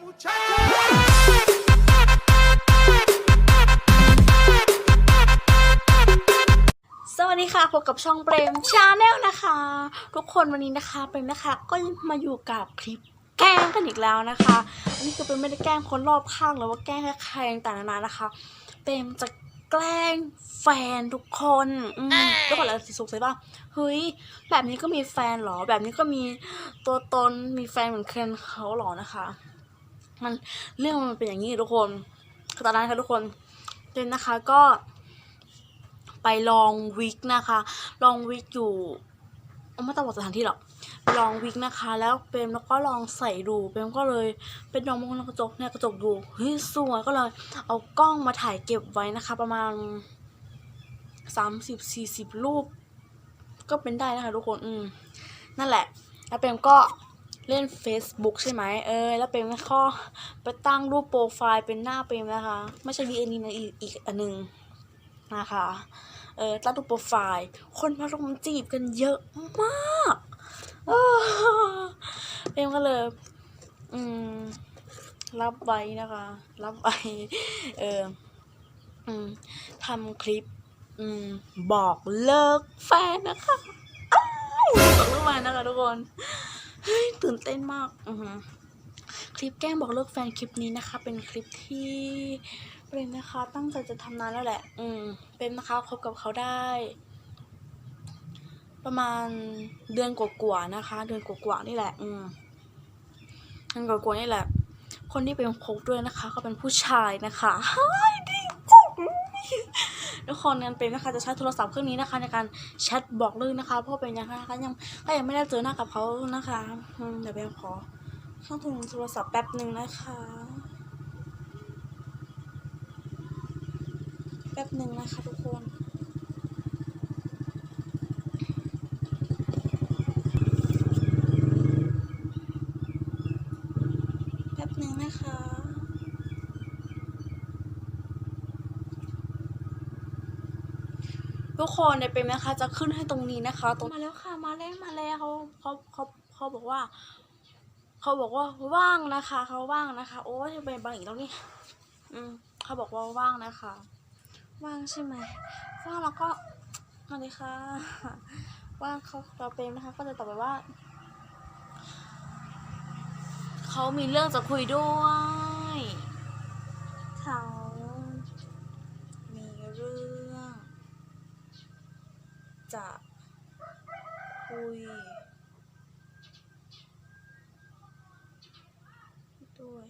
สวัสดีค่ะพบกับช่องเปรมชาแนลนะคะ ทุกคนวันนี้นะคะเปรมนะคะก็มาอยู่กับคลิปแกล้งกันอีกแล้วนะคะ อันนี้คือเป็นไม่ได้แกล้งคนรอบข้างหรือว่าแกล้งใครๆต่างๆนานานะคะเปรมจะแกล้งแฟนทุกคนอืมแล้วก่อนเราสิสงสัยว่าเฮ้ย แบบนี้ก็มีแฟนเหรอ แบบนี้ก็มีตัวตน มีแฟนเหมือนเคนเขาเหรอนะคะ มันเรื่องมันเป็นอย่างนี้ทุกคนตอนนั้นค่ะทุกคนเปรมนะคะก็ไปลองวิกนะคะ ลองวิกอยู่ไม่ต้องบอกสถานที่หรอกลองวิกนะคะ แล้วเปรมแล้วก็ลองใส่ดูเปรมก็เลยเป็นลองมองกระจกเนี่ยกระจกดูเฮ้ยสวยก็เลยเอากล้องมาถ่ายเก็บไว้นะคะ ประมาณสามสิบสี่สิบรูป ก็เป็นได้นะคะทุกคนอืมนั่นแหละ แล้วเปรมก็ เล่น Facebook ใช่ไหมเออ แล้วเปรมก็ไปตั้งรูปโปรไฟล์เป็นหน้าเปรมนะคะ ไม่ใช่ดีเอ็นนะอีกอีกอันหนึ่งนะคะ เออตั้งรูปโปรไฟล์ คนมารุมจีบกันเยอะมากเออเอ็มก็เลย อืม รับไว้นะคะ รับไว้เออทำคลิป อืม บอกเลิกแฟนนะคะอ้อกเลิกแฟนะคะทุกคน ตื่นเต้นมากอือหือคลิปแกล้งบอกเลิกแฟนคลิปนี้นะคะ เป็นคลิปที่เป็นนะคะ ตั้งใจจะทำนานแล้วแหละ อืม เป็นนะคะคบกับเขาได้ ประมาณเดือนกว่าๆนะคะ เดือนกว่าๆนี่แหละ อืมเดือนกว่าๆนี่แหละ คนที่เป็นคบด้วยนะคะ ก็เป็นผู้ชายนะคะเฮ้ยดีจัง ทุกคนนั้นเป็นนะคะจะใช้โทรศัพท์เครื่องนี้นะคะ ในการแชทบอกเลิกนะคะเพราะเป็นยังนะคะยังก็ยังไม่ได้เจอหน้ากับเขานะคะเดี๋ยวแบมขอเข้าถึงโทรศัพท์แป๊บหนึ่งนะคะแป๊บหนึ่งนะคะทุกคน แป๊บหนึ่งนะคะ ทุกคนในเป็นนะคะ จะขึ้นให้ตรงนี้นะคะ ตรงมาแล้วค่ะมาแล้วมาแล้วเขาเขาเขาเขาบอกว่า เขาบอกว่าว่างนะคะ เขาว่างนะคะ โอ้ยทำไมบางอีกแล้วนี่อืมเขาบอกว่าว่างนะคะ ว่างใช่ไหมว่างแล้วก็มาเลยค่ะ ว่างเขาเราเป็นนะคะ ก็จะตอบไปว่าเขามีเรื่องจะคุยด้วย จะคุยด้วย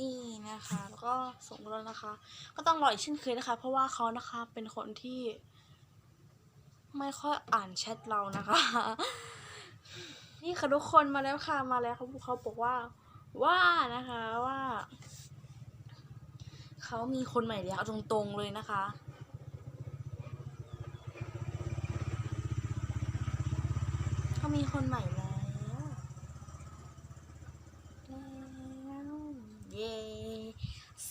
นี่นะคะแล้วก็ส่งแล้วนะคะ ก็ต้องรออีกเช่นเคยนะคะ เพราะว่าเขานะคะเป็นคนที่ ไม่ค่อยอ่านแชทเรานะคะ นี่ค่ะทุกคนมาแล้วค่ะมาแล้วเขาเขาบอกว่า ว่านะคะว่า เขามีคนใหม่แล้วตรงๆเลยนะคะ เขามีคนใหม่แล้ว แล้วเย่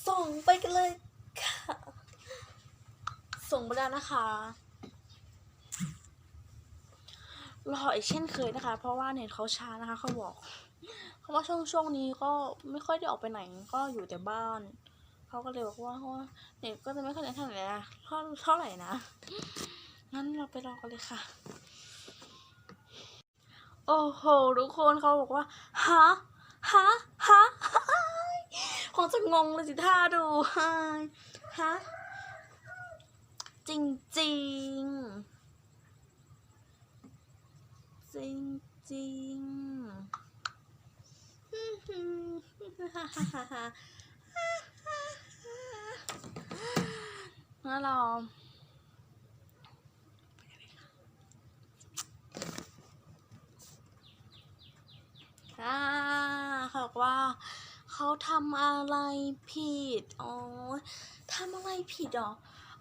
ส่งไปกันเลยค่ะ ส่งไปแล้วนะคะรออีกเช่นเคยนะคะ เพราะว่าเน็ตเขาช้านะคะเขาบอก เขาว่าช่วงช่วงนี้ก็ไม่ค่อยได้ออกไปไหนก็อยู่แต่บ้าน เขาก็เลยบอกว่าเพราะว่าเน็ตก็จะไม่ค่อยได้เท่าไหร่นะเท่าเท่าไหร่นะ งั้นเราไปรอกันเลยค่ะ โอ้โหทุกคนเขาบอกว่าฮะฮะฮะคงจะงงเลยสิท่าดูฮะฮะจริงจริงจริงจริงงั้น เราอ่าเขาบอกว่าเขาทำอะไรผิด อ๋อทำอะไรผิดเหรอ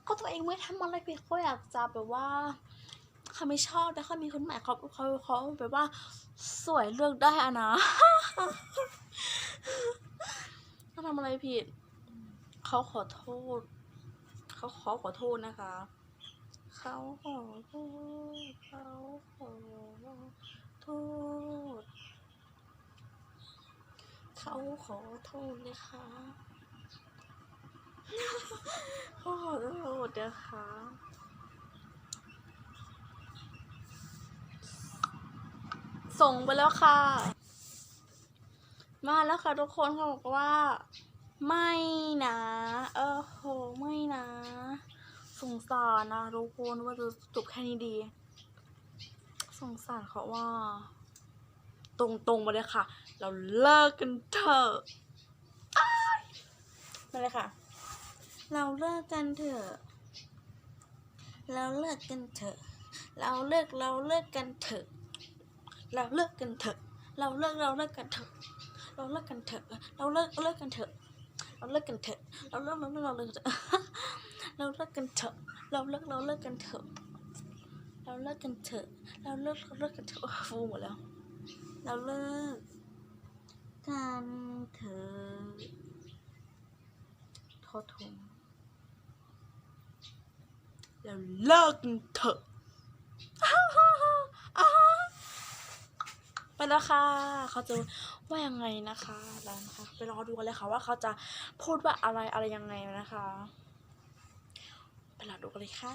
ก็ตัวเองไม่ทำอะไรผิดเขาอยากจะแบบว่าเขาไม่ชอบแต่เขามีคนใหม่เขาเขาเขาแบบว่าสวยเลือกได้อะนะเขาทำอะไรผิด เขาขอโทษ เขาขอขอโทษนะคะ เขาขอโทษเขาขอโทษ เขาขอโทษนะคะขอโทษนะคะส่งไปแล้วค่ะ มาแล้วค่ะทุกคนเขาบอกว่า ไม่นะ เออโห ไม่นะสงสารนะทุกคนว่าจะจบแค่นี้ดี สงสารเขาว่า ตรงๆมาเลยค่ะ เราเลิกกันเถอะมาเลยค่ะ เราเลิกกันเถอะ เราเลิกกันเถอะ เราเลิกเราเลิกกันเถอะ เราเลิกกันเถอะ เราเลิกเราเลิกกันเถอะ เราเลิกกันเถอะ เราเลิกเลิกกันเถอะ เราเลิกกันเถอะ เราเลิกเราเลิกเราเลิกเถอะเราเลิกกันเถอะ เราเลิกเราเลิกกันเถอะ เราเลิกกันเถอะ เราเลิกเราเลิกกันเถอะฟูหมดแล้ว เราเลิกกันเถอะทอทงเราเลิกกันเถอะ ไปแล้วค่ะ เขาจะว่ายังไงนะคะแล้วนะคะไปรอดูกันเลยค่ะว่าเขาจะพูดว่าอะไรอะไรยังไงนะคะ ไปรอดูกันเลยค่ะ